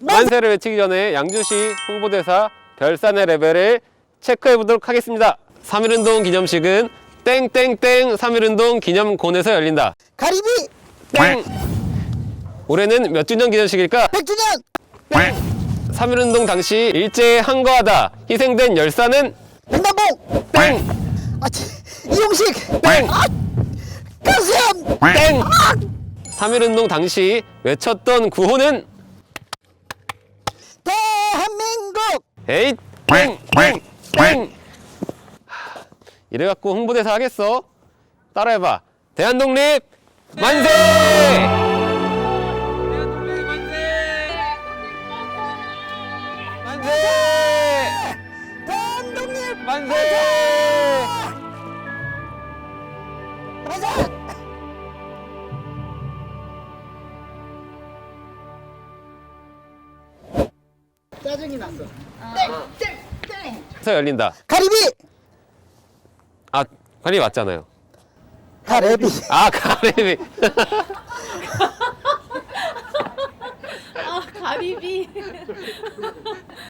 만세를 외치기 전에 양주시 홍보대사 별산의 레벨을 체크해 보도록 하겠습니다. 3.1운동 기념식은 땡땡땡 3.1운동 기념곤에서 열린다. 가리비 땡! 올해는 몇 주년 기념식일까? 100주년 3.1운동 당시 일제에 항거하다 희생된 열사는 백남봉 땡! 아, 치, 이용식 땡! 가수현 땡! 3.1운동 당시 외쳤던 구호는 대한민국 에잇! 땡! 땡! 땡! 하, 이래갖고 홍보대사 하겠어? 따라해봐. 대한독립 만세! 만세! 대한독립 만세! 짜증이 났어 서 열린다. 가리비! 아, 관리 맞잖아요. 가래비. 아, 가리비. 아 가리비